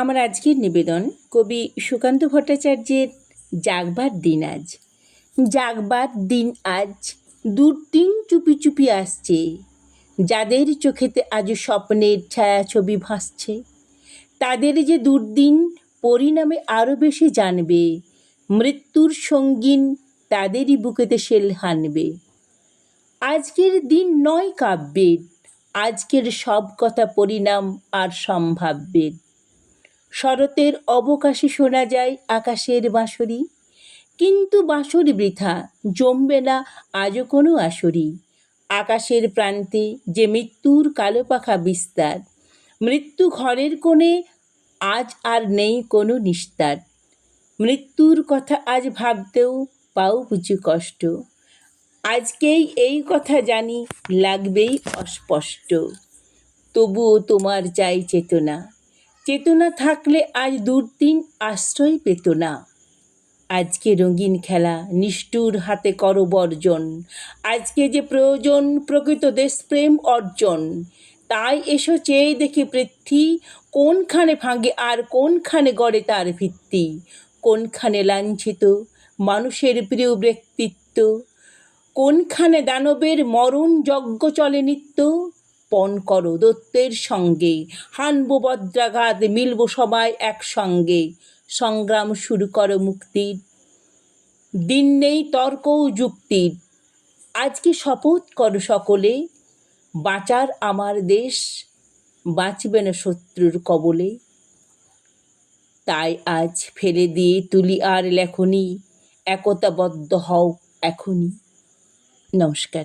আমার আজকের নিবেদন কবি সুকান্ত ভট্টাচার্যের জাগবার দিন আজ। জাগবার দিন আজ দুর্দিন চুপি চুপি আসছে, যাদের চোখেতে আজ স্বপ্নের ছায়াছবি ভাসছে। তাদের যে দুর্দিন পরিণামে আরও বেশি জানবে, মৃত্যুর সঙ্গীন তাদেরই বুকেতে শেল হানবে। আজকের দিন নয় কাব্যের, আজকের সব কথা পরিণাম আর সম্ভাব্যের। শরতের অবকাশে শোনা যায় আকাশের বাঁশরি। কিন্তু বাঁশর বৃথা জমবে না আজও কোনো আসরি। আকাশের প্রান্তে যে মৃত্যুর কালো পাখা বিস্তার, মৃত্যু ঘরের কোণে আজ আর নেই কোনো নিস্তার। মৃত্যুর কথা আজ ভাবতেও পাও বুঝি কষ্ট। আজকেই এই কথা জানি, লাগবেই অস্পষ্ট। তবুও তোমার চাই চেতনা। চেতনা থাকলে আজ দুর্দিন আশ্রয় পেত না। আজকে রঙিন খেলা, নিষ্ঠুর হাতে করো বর্জন। আজকে যে প্রয়োজন, প্রকৃত দেশপ্রেম অর্জন। তাই এসো চেয়ে দেখি পৃথ্বী, কোনখানে ভাঙে আর কোনখানে গড়ে তার ভিত্তি? কোনখানে লাঞ্ছিত মানুষের প্রিয় ব্যক্তিত্ব? কোনখানে দানবের মরণ যজ্ঞ চলে নিত্য? পণ করো দত্তের সঙ্গে। হানব বজ্রাঘাত মিলব সবাই একসঙ্গে। সংগ্রাম শুরু করো মুক্তির। দিন নেই তর্ক যুক্তির। আজকে শপথ করো সকলে। বাঁচার আমার দেশ, বাঁচবে না শত্রুর কবলে। তাই আজ ফেলে দিয়ে তুলি আর লেখনি। একতাবদ্ধ হও এখনই। নমস্কার।